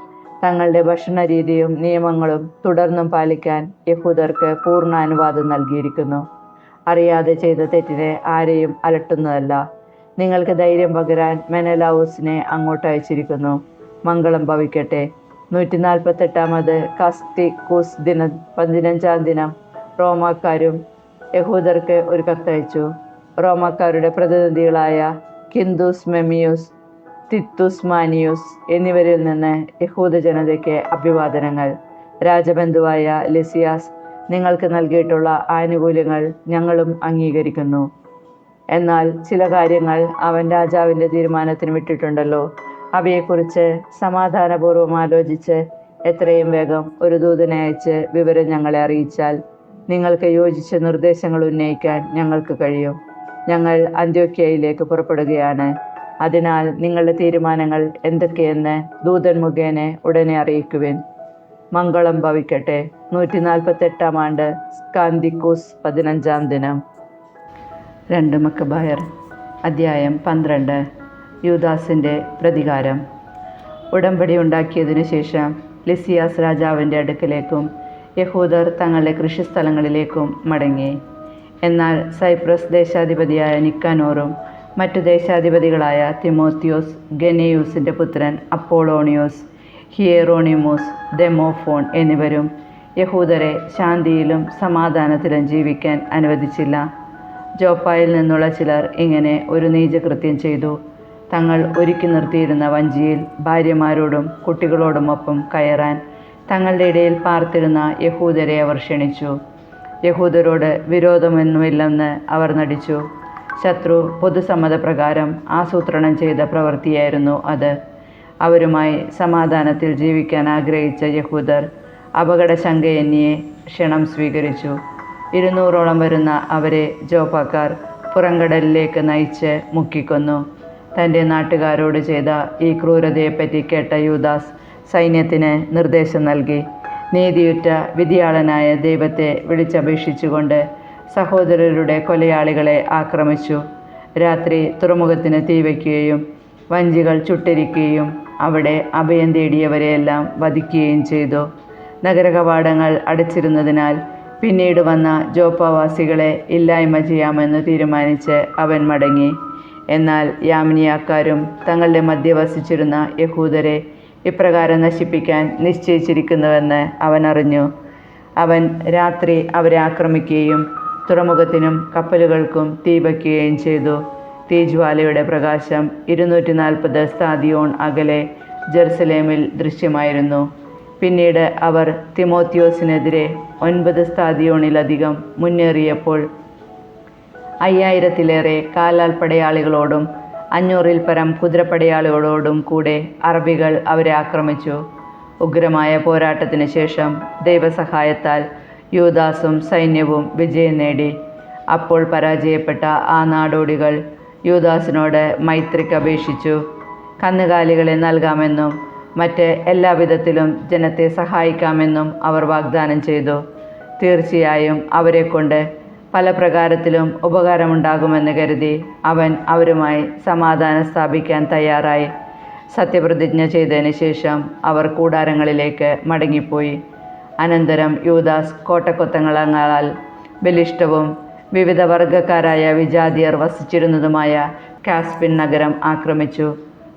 തങ്ങളുടെ ഭക്ഷണ രീതിയും നിയമങ്ങളും തുടർന്നും പാലിക്കാൻ യഹൂദർക്ക് പൂർണ അനുവാദം നൽകിയിരിക്കുന്നു. അറിയാതെ ചെയ്ത തെറ്റിനെ ആരെയും അലട്ടുന്നതല്ല. നിങ്ങൾക്ക് ധൈര്യം പകരാൻ മെനലാവൂസിനെ അങ്ങോട്ട് അയച്ചിരിക്കുന്നു. മംഗളം ഭവിക്കട്ടെ. നൂറ്റി നാൽപ്പത്തെട്ടാമത് കാസ്തിക്കൂസ് ദിന പതിനഞ്ചാം ദിനം റോമാക്കാരും യഹൂദർക്ക് ഒരു കത്തയച്ചു. റോമാക്കാരുടെ പ്രതിനിധികളായ കിന്ദൂസ് മെമിയൂസ് തിത്തുസ് മാനിയൂസ് എന്നിവരിൽ നിന്ന് യഹൂദ ജനതയ്ക്ക് അഭിവാദനങ്ങൾ. രാജബന്ധുവായ ലിസിയാസ് നിങ്ങൾക്ക് നൽകിയിട്ടുള്ള ആനുകൂല്യങ്ങൾ ഞങ്ങളും അംഗീകരിക്കുന്നു. എന്നാൽ ചില കാര്യങ്ങൾ അവൻ രാജാവിന്റെ തീരുമാനത്തിന് വിട്ടിട്ടുണ്ടല്ലോ. അവയെക്കുറിച്ച് സമാധാനപൂർവം ആലോചിച്ച് എത്രയും വേഗം ഒരു ദൂതനെ അയച്ച് വിവരം ഞങ്ങളെ അറിയിച്ചാൽ നിങ്ങൾക്ക് യോജിച്ച നിർദ്ദേശങ്ങൾ ഉന്നയിക്കാൻ ഞങ്ങൾക്ക് കഴിയും. ഞങ്ങൾ അന്ത്യോക്യയിലേക്ക് പുറപ്പെടുകയാണ്. അതിനാൽ നിങ്ങളുടെ തീരുമാനങ്ങൾ എന്തൊക്കെയെന്ന് ദൂതൻ മുഖേന ഉടനെ അറിയിക്കുവിൻ. മംഗളം ഭവിക്കട്ടെ. നൂറ്റി നാൽപ്പത്തെട്ടാം ആണ്ട് സ്കാന്തിക്കൂസ് പതിനഞ്ചാം ദിനം. രണ്ട് മക്കബായർ അധ്യായം പന്ത്രണ്ട്. യൂദാസിന്റെ പ്രതികാരം. ഉടമ്പടി ഉണ്ടാക്കിയതിനു ശേഷം ലിസിയാസ് രാജാവിന്റെ അടുക്കലേക്കും യഹൂദർ തങ്ങളുടെ കൃഷിസ്ഥലങ്ങളിലേക്കും മടങ്ങി. എന്നാൽ സൈപ്രസ് ദേശാധിപതിയായ നിക്കാനോറും മറ്റു ദേശാധിപതികളായ തിമോത്തിയോസ് ഗനേയൂസിന്റെ പുത്രൻ അപ്പോളോണിയോസ് ഹിയറോണിമോസ് ഡെമോഫോൺ എന്നിവരും യഹൂദരെ ശാന്തിയിലും സമാധാനത്തിലും ജീവിക്കാൻ അനുവദിച്ചില്ല. ജോപ്പായിൽ നിന്നുള്ള ചിലർ ഇങ്ങനെ ഒരു നീചകൃത്യം ചെയ്തു. തങ്ങൾ ഒരുക്കി നിർത്തിയിരുന്ന വഞ്ചിയിൽ ഭാര്യമാരോടും കുട്ടികളോടുമൊപ്പം കയറാൻ തങ്ങളുടെ ഇടയിൽ പാർത്തിരുന്ന യഹൂദരെ അവർ ക്ഷണിച്ചു. യഹൂദരോട് വിരോധമൊന്നുമില്ലെന്ന് അവർ നടിച്ചു. ശത്രു പൊതുസമ്മതപ്രകാരം ആസൂത്രണം ചെയ്ത പ്രവൃത്തിയായിരുന്നു അത്. അവരുമായി സമാധാനത്തിൽ ജീവിക്കാൻ ആഗ്രഹിച്ച യഹൂദർ അപകടശങ്കയന്യെ ക്ഷണം സ്വീകരിച്ചു. ഇരുന്നൂറോളം വരുന്ന അവരെ ജോപ്പാക്കാർ പുറംകടലിലേക്ക് നയിച്ച് മുക്കിക്കൊന്നു. തന്റെ നാട്ടുകാരോട് ചെയ്ത ഈ ക്രൂരതയെപ്പറ്റി കേട്ട യൂദാസ് സൈന്യത്തിന് നിർദ്ദേശം നൽകി. നീതിയുറ്റ വിധിയാളനായ ദൈവത്തെ വിളിച്ചപേക്ഷിച്ചുകൊണ്ട് സഹോദരരുടെ കൊലയാളികളെ ആക്രമിച്ചു. രാത്രി തുറമുഖത്തിന് തീവയ്ക്കുകയും വഞ്ചികൾ ചുട്ടിരിക്കുകയും അവിടെ അഭയം തേടിയവരെയെല്ലാം വധിക്കുകയും ചെയ്തു. നഗരകവാടങ്ങൾ അടച്ചിരുന്നതിനാൽ പിന്നീട് വന്ന ജോപ്പവാസികളെ ഇല്ലായ്മ ചെയ്യാമെന്ന് തീരുമാനിച്ച് അവൻ മടങ്ങി. എന്നാൽ യാമിനിയാക്കാരും തങ്ങളുടെ മധ്യവസിച്ചിരുന്ന യഹൂദരെ ഇപ്രകാരം നശിപ്പിക്കാൻ നിശ്ചയിച്ചിരിക്കുന്നുവെന്ന് അവൻ അറിഞ്ഞു. അവൻ രാത്രി അവരെ ആക്രമിക്കുകയും തുറമുഖത്തിനും കപ്പലുകൾക്കും തീ വയ്ക്കുകയും ചെയ്തു. തീജ്വാലയുടെ പ്രകാശം ഇരുന്നൂറ്റി നാൽപ്പത് സ്ഥാദിയോൺ അകലെ ജെറുസലേമിൽ ദൃശ്യമായിരുന്നു. പിന്നീട് അവർ തിമോത്തിയോസിനെതിരെ ഒൻപത് സ്ഥാദിയോണിലധികം മുന്നേറിയപ്പോൾ അയ്യായിരത്തിലേറെ കാലാൽ പടയാളികളോടും അഞ്ഞൂറിൽ പരം കുതിരപ്പടയാളികളോടും കൂടെ അറബികൾ അവരെ ആക്രമിച്ചു. ഉഗ്രമായ പോരാട്ടത്തിന് ശേഷം ദൈവസഹായത്താൽ യൂദാസും സൈന്യവും വിജയം നേടി. അപ്പോൾ പരാജയപ്പെട്ട ആ നാടോടികൾ യൂദാസിനോട് മൈത്രിക്ക് അപേക്ഷിച്ചു. കന്നുകാലികളെ നൽകാമെന്നും മറ്റ് എല്ലാവിധത്തിലും ജനത്തെ സഹായിക്കാമെന്നും അവർ വാഗ്ദാനം ചെയ്തു. തീർച്ചയായും അവരെക്കൊണ്ട് പല പ്രകാരത്തിലും ഉപകാരമുണ്ടാകുമെന്ന് കരുതി അവൻ അവരുമായി സമാധാനം സ്ഥാപിക്കാൻ തയ്യാറായി. സത്യപ്രതിജ്ഞ ചെയ്തതിന് ശേഷം അവർ കൂടാരങ്ങളിലേക്ക് മടങ്ങിപ്പോയി. അനന്തരം യൂദാസ് കോട്ടക്കൊത്തങ്ങളാൽ ബലിഷ്ടവും വിവിധ വർഗക്കാരായ വിജാതിയർ വസിച്ചിരുന്നതുമായ കാസ്പിൻ നഗരം ആക്രമിച്ചു.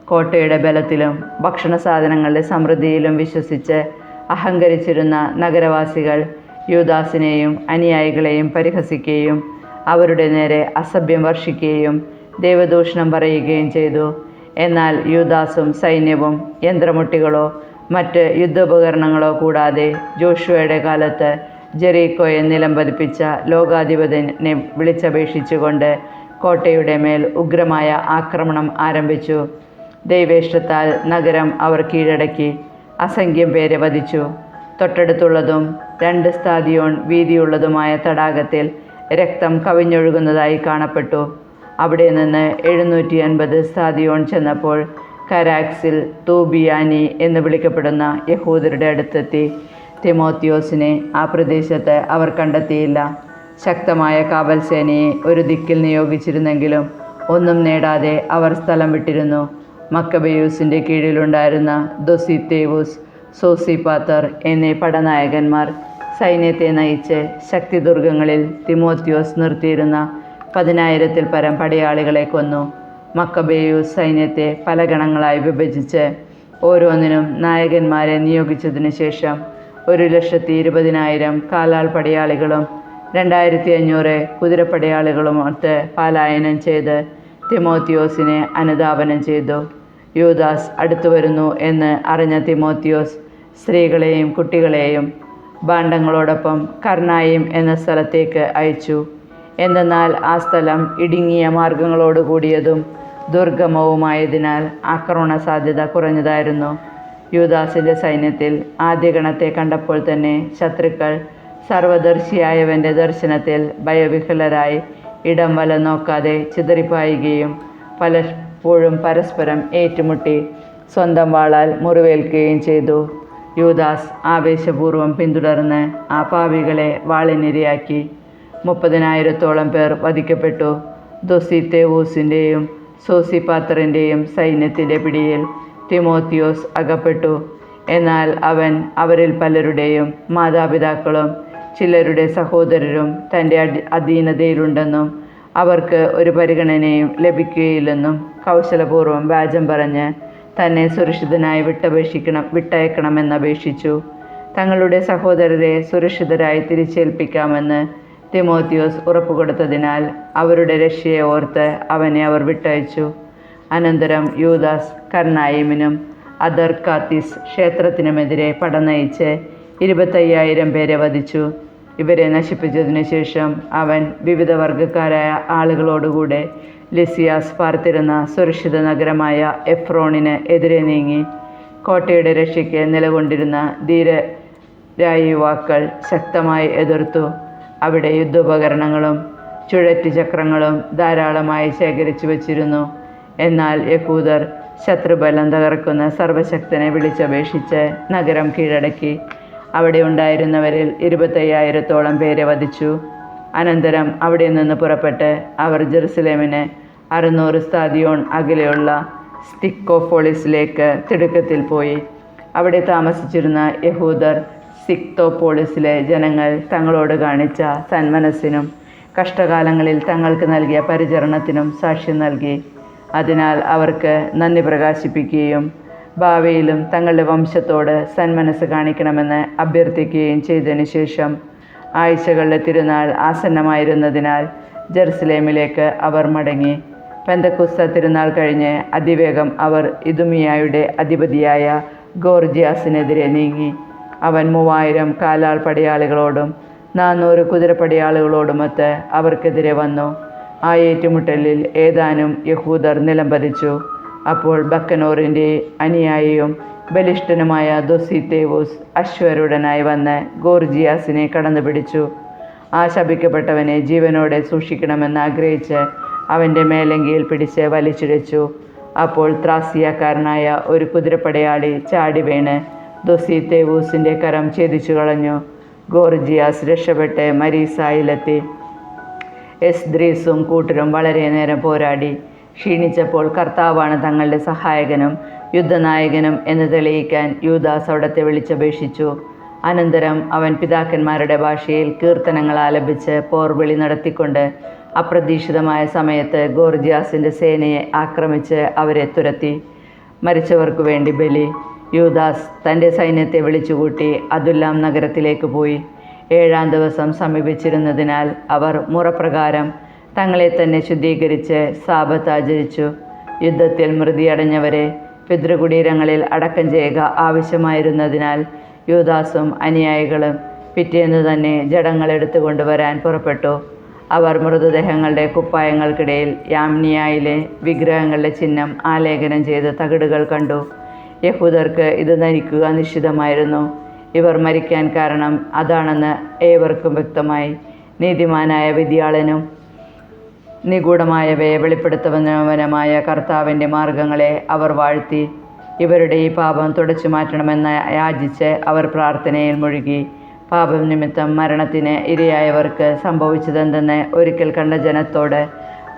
കോട്ടയുടെ ബലത്തിലും ഭക്ഷണ സാധനങ്ങളുടെ സമൃദ്ധിയിലും വിശ്വസിച്ച് അഹങ്കരിച്ചിരുന്ന നഗരവാസികൾ യൂദാസിനെയും അനുയായികളെയും പരിഹസിക്കുകയും അവരുടെ നേരെ അസഭ്യം വർഷിക്കുകയും ദൈവദൂഷണം പറയുകയും ചെയ്തു. എന്നാൽ യൂദാസും സൈന്യവും യന്ത്രമുട്ടികളോ മറ്റ് യുദ്ധോപകരണങ്ങളോ കൂടാതെ ജോഷുവയുടെ കാലത്ത് ജെറീക്കോയെ നിലം പതിപ്പിച്ച ലോകാധിപതിനെ വിളിച്ചപേക്ഷിച്ചുകൊണ്ട് കോട്ടയുടെ മേൽ ഉഗ്രമായ ആക്രമണം ആരംഭിച്ചു. ദൈവേഷ്ടത്താൽ നഗരം അവർ കീഴടക്കി. അസംഖ്യം പേരെ വധിച്ചു. തൊട്ടടുത്തുള്ളതും രണ്ട് സ്ഥാതിയോൺ വീതിയുള്ളതുമായ തടാകത്തിൽ രക്തം കവിഞ്ഞൊഴുകുന്നതായി കാണപ്പെട്ടു. അവിടെ നിന്ന് എഴുന്നൂറ്റി അൻപത് സ്ഥാതിയോൺ ചെന്നപ്പോൾ കരാക്സിൽ തൂബിയാനി എന്ന് വിളിക്കപ്പെടുന്ന യഹൂദരുടെ അടുത്തെത്തി. തിമോത്തിയോസിനെ ആ പ്രദേശത്ത് അവർ കണ്ടെത്തിയില്ല. ശക്തമായ കാവൽ സേനയെ ഒരു ദിക്കിൽ നിയോഗിച്ചിരുന്നെങ്കിലും ഒന്നും നേടാതെ അവർ സ്ഥലം വിട്ടിരുന്നു. മക്കബയൂസിന്റെ കീഴിലുണ്ടായിരുന്ന ദൊസിത്തേവൂസ് സോസിപാത്തർ എന്നീ പടനായകന്മാർ സൈന്യത്തെ നയിച്ച് ശക്തിദുർഗങ്ങളിൽ തിമോത്യോസ് നിർത്തിയിരുന്ന പതിനായിരത്തിൽ പരം പടയാളികളെ കൊന്നു. മക്കബേയൂസ് സൈന്യത്തെ പല ഗണങ്ങളായി വിഭജിച്ച് ഓരോന്നിനും നായകന്മാരെ നിയോഗിച്ചതിനു ശേഷം ഒരു ലക്ഷത്തി ഇരുപതിനായിരം കാലാൾ പടയാളികളും രണ്ടായിരത്തി അഞ്ഞൂറ് കുതിരപ്പടയാളികളുമൊത്ത് പാലായനം ചെയ്ത് തിമോത്തിയോസിനെ അനുധാപനം ചെയ്തു. യൂദാസ് അടുത്തു വരുന്നു എന്ന് അറിഞ്ഞ തിമോത്തിയോസ് സ്ത്രീകളെയും കുട്ടികളെയും ഭാണ്ഡങ്ങളോടൊപ്പം കർണായിം എന്ന സ്ഥലത്തേക്ക് അയച്ചു. എന്തെന്നാൽ ആ സ്ഥലം ഇടുങ്ങിയ മാർഗങ്ങളോട് കൂടിയതും ദുർഗമവുമായതിനാൽ ആക്രമണ സാധ്യത കുറഞ്ഞതായിരുന്നു. യുവദാസിന്റെ സൈന്യത്തിൽ ആദ്യ ഗണത്തെ കണ്ടപ്പോൾ തന്നെ ശത്രുക്കൾ സർവദർശിയായവന്റെ ദർശനത്തിൽ ഭയവിഹ്വലരായി ഇടം വല നോക്കാതെ ചിതറിപ്പായുകയും പലപ്പോഴും പരസ്പരം ഏറ്റുമുട്ടി സ്വന്തം വാളാൽ മുറിവേൽക്കുകയും ചെയ്തു. യൂദാസ് ആവേശപൂർവം പിന്തുടർന്ന് ആ പാവികളെ വാളിനിരയാക്കി. മുപ്പതിനായിരത്തോളം പേർ വധിക്കപ്പെട്ടു. ദൊസിത്തേവൂസിന്റെയും സോസിപാത്തറിന്റെയും സൈന്യത്തിന്റെ പിടിയിൽ തിമോത്തിയോസ് അകപ്പെട്ടു. എന്നാൽ അവൻ അവരിൽ പലരുടെയും മാതാപിതാക്കളും ചിലരുടെ സഹോദരരും തന്റെ അധീനതയിലുണ്ടെന്നും അവർക്ക് ഒരു പരിഗണനയും ലഭിക്കുകയില്ലെന്നും കൗശലപൂർവം വ്യാജം പറഞ്ഞ് തന്നെ സുരക്ഷിതനായി വിട്ടപേക്ഷിക്കണം വിട്ടയക്കണമെന്നപേക്ഷിച്ചു. തങ്ങളുടെ സഹോദരരെ സുരക്ഷിതരായി തിരിച്ചേൽപ്പിക്കാമെന്ന് തിമോത്തിയോസ് ഉറപ്പുകൊടുത്തതിനാൽ അവരുടെ രക്ഷയെ ഓർത്ത് അവനെ അവർ വിട്ടയച്ചു. അനന്തരം യൂദാസ് കർണായിമിനും അദർക്കാത്തിസ് ക്ഷേത്രത്തിനുമെതിരെ പടനയിച്ച് ഇരുപത്തയ്യായിരം പേരെ വധിച്ചു. ഇവരെ നശിപ്പിച്ചതിനു ശേഷം അവൻ വിവിധ വർഗക്കാരായ ആളുകളോടുകൂടെ ലിസിയാസ് പാർത്തിരുന്ന സുരക്ഷിത നഗരമായ എഫ്രോണിന് എതിരെ നീങ്ങി. കോട്ടയുടെ രക്ഷയ്ക്ക് നിലകൊണ്ടിരുന്ന ധീരരായ യുവാക്കൾ ശക്തമായി എതിർത്തു. അവിടെ യുദ്ധോപകരണങ്ങളും ചുഴറ്റിചക്രങ്ങളും ധാരാളമായി ശേഖരിച്ചു വച്ചിരുന്നു. എന്നാൽ യഹൂദർ ശത്രുബലം തകർക്കുന്ന സർവശക്തനെ വിളിച്ചപേക്ഷിച്ച് നഗരം കീഴടക്കി. അവിടെ ഉണ്ടായിരുന്നവരിൽ ഇരുപത്തയ്യായിരത്തോളം പേരെ വധിച്ചു. അനന്തരം അവിടെ നിന്ന് പുറപ്പെട്ട് അവർ ജെറുസലേമിന് അറുന്നൂറ് സ്താദിയോൺ അകലെയുള്ള സ്റ്റിക്കോഫോളിസിലേക്ക് തിടുക്കത്തിൽ പോയി. അവിടെ താമസിച്ചിരുന്ന യഹൂദർ സിക്തോപോളിസിലെ ജനങ്ങൾ തങ്ങളോട് കാണിച്ച സന്മനസ്സിനും കഷ്ടകാലങ്ങളിൽ തങ്ങൾക്ക് നൽകിയ പരിചരണത്തിനും സാക്ഷ്യം നൽകി. അതിനാൽ അവർക്ക് നന്ദി പ്രകാശിപ്പിക്കുകയും ഭാവിയിലും തങ്ങളുടെ വംശത്തോട് സന്മനസ് കാണിക്കണമെന്ന് അഭ്യർത്ഥിക്കുകയും ചെയ്തതിനു ശേഷം ആഴ്ചകളുടെ തിരുനാൾ ആസന്നമായിരുന്നതിനാൽ ജെറുസലേമിലേക്ക് അവർ മടങ്ങി. പെന്തക്കുസ്ത തിരുനാൾ കഴിഞ്ഞ് അതിവേഗം അവർ ഇതുമിയായുടെ അധിപതിയായ ഗോർജിയാസിനെതിരെ നീങ്ങി. അവൻ മൂവായിരം കാലാൾ പടയാളികളോടും നാനൂറ് കുതിരപ്പടയാളികളോടുമൊത്ത് അവർക്കെതിരെ വന്നു. ആ ഏറ്റുമുട്ടലിൽ ഏതാനും യഹൂദർ നിലംപതിച്ചു. അപ്പോൾ ബക്കനോറിന്റെ അനുയായിയും ബലിഷ്ഠനുമായ ദൊസീത്തേവൂസ് അശ്വരുടനായി വന്ന് ഗോർജിയാസിനെ കടന്നു പിടിച്ചു. ആ ശപിക്കപ്പെട്ടവനെ ജീവനോടെ സൂക്ഷിക്കണമെന്ന് ആഗ്രഹിച്ച് അവന്റെ മേലങ്കിയിൽ പിടിച്ച് വലിച്ചിഴച്ചു. അപ്പോൾ ത്രാസിയക്കാരനായ ഒരു കുതിരപ്പടയാളി ചാടി വീണ് ദൊസിത്തേവൂസിന്റെ കരം ഛേദിച്ചു കളഞ്ഞു. ഗോർജിയാസ് രക്ഷപ്പെട്ട് മരീസായിലെത്തി. എസ്ദ്രീസും കൂട്ടരും വളരെ നേരം പോരാടി. ക്ഷീണിച്ചപ്പോൾ കർത്താവാണ് തങ്ങളുടെ സഹായകനും യുദ്ധനായകനും എന്ന് തെളിയിക്കാൻ യൂദാസ് അവിടത്തെ വിളിച്ചപേക്ഷിച്ചു. അനന്തരം അവൻ പിതാക്കന്മാരുടെ ഭാഷയിൽ കീർത്തനങ്ങൾ ആലപിച്ച് പോർവിളി നടത്തിക്കൊണ്ട് അപ്രതീക്ഷിതമായ സമയത്ത് ഗോർജിയാസിന്റെ സേനയെ ആക്രമിച്ച് അവരെ തുരത്തി. മരിച്ചവർക്കു വേണ്ടി ബലി. യൂദാസ് തന്റെ സൈന്യത്തെ വിളിച്ചുകൂട്ടി അതുല്ലാം നഗരത്തിലേക്ക് പോയി. ഏഴാം ദിവസം സമീപിച്ചിരുന്നതിനാൽ അവർ മുറപ്രകാരം തങ്ങളെ തന്നെ ശുദ്ധീകരിച്ച് സാപത്ത് ആചരിച്ചു. യുദ്ധത്തിൽ മൃതിയടഞ്ഞവരെ പിതൃകുടീരങ്ങളിൽ അടക്കം ചെയ്യുക ആവശ്യമായിരുന്നതിനാൽ യൂദാസും അനുയായികളും പിറ്റേന്ന് തന്നെ ജഡങ്ങൾ എടുത്തു കൊണ്ടുവരാൻ പുറപ്പെട്ടു. അവർ മൃതദേഹങ്ങളുടെ കുപ്പായങ്ങൾക്കിടയിൽ യാമ്നിയായിലെ വിഗ്രഹങ്ങളുടെ ചിഹ്നം ആലേഖനം ചെയ്ത തകിടുകൾ കണ്ടു. യഹൂദർക്ക് ഇത് ധരിക്കുക നിശ്ചിതമായിരുന്നു ഇവർ മരിക്കാൻ കാരണം അതാണെന്ന് ഏവർക്കും വ്യക്തമായി. നീതിമാനായ വിദ്യാളനും നിഗൂഢമായവയെ വെളിപ്പെടുത്തുന്നവനമായ കർത്താവിന്റെ മാർഗങ്ങളെ അവർ വാഴ്ത്തി. ഇവരുടെ ഈ പാപം തുടച്ചു മാറ്റണമെന്ന് യാചിച്ച് അവർ പ്രാർത്ഥനയിൽ മുഴുകി. പാപം നിമിത്തം മരണത്തിന് ഇരയായവർക്ക് സംഭവിച്ചതെന്തെന്ന് ഒരിക്കൽ കണ്ട ജനത്തോട്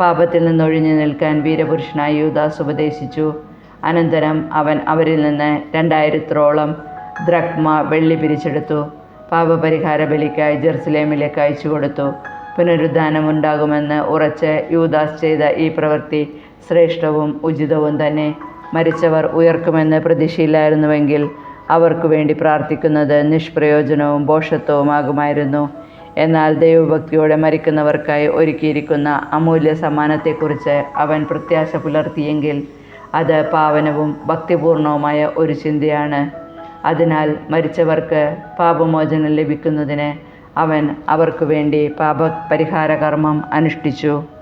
പാപത്തിൽ നിന്നൊഴിഞ്ഞു നിൽക്കാൻ വീരപുരുഷനായി യൂദാസ് ഉപദേശിച്ചു. അനന്തരം അവൻ അവരിൽ നിന്ന് രണ്ടായിരത്തോളം ദ്രഗ്മ വെള്ളി പിരിച്ചെടുത്തു. പാപപരിഹാര ബലിക്കായി ജെറുസലേമിലേക്ക് അയച്ചു കൊടുത്തു പുനരുദ്ധാനമുണ്ടാകുമെന്ന് ഉറച്ച് യൂദാസ് ചെയ്ത ഈ പ്രവൃത്തി ശ്രേഷ്ഠവും ഉചിതവും തന്നെ. മരിച്ചവർ ഉയർക്കുമെന്ന് പ്രതീക്ഷയില്ലായിരുന്നുവെങ്കിൽ അവർക്കു വേണ്ടി പ്രാർത്ഥിക്കുന്നത് നിഷ്പ്രയോജനവും ബോഷത്വവുമാകുമായിരുന്നു. എന്നാൽ ദൈവഭക്തിയോടെ മരിക്കുന്നവർക്കായി ഒരുക്കിയിരിക്കുന്ന അമൂല്യ സമ്മാനത്തെക്കുറിച്ച് അവൻ പ്രത്യാശ പുലർത്തിയെങ്കിൽ അത് പാവനവും ഭക്തിപൂർണവുമായ ഒരു ചിന്തയാണ്. അതിനാൽ മരിച്ചവർക്ക് പാപമോചനം ലഭിക്കുന്നതിന് അവൻ അവർക്ക് വേണ്ടി കർമ്മം അനുഷ്ഠിച്ചു.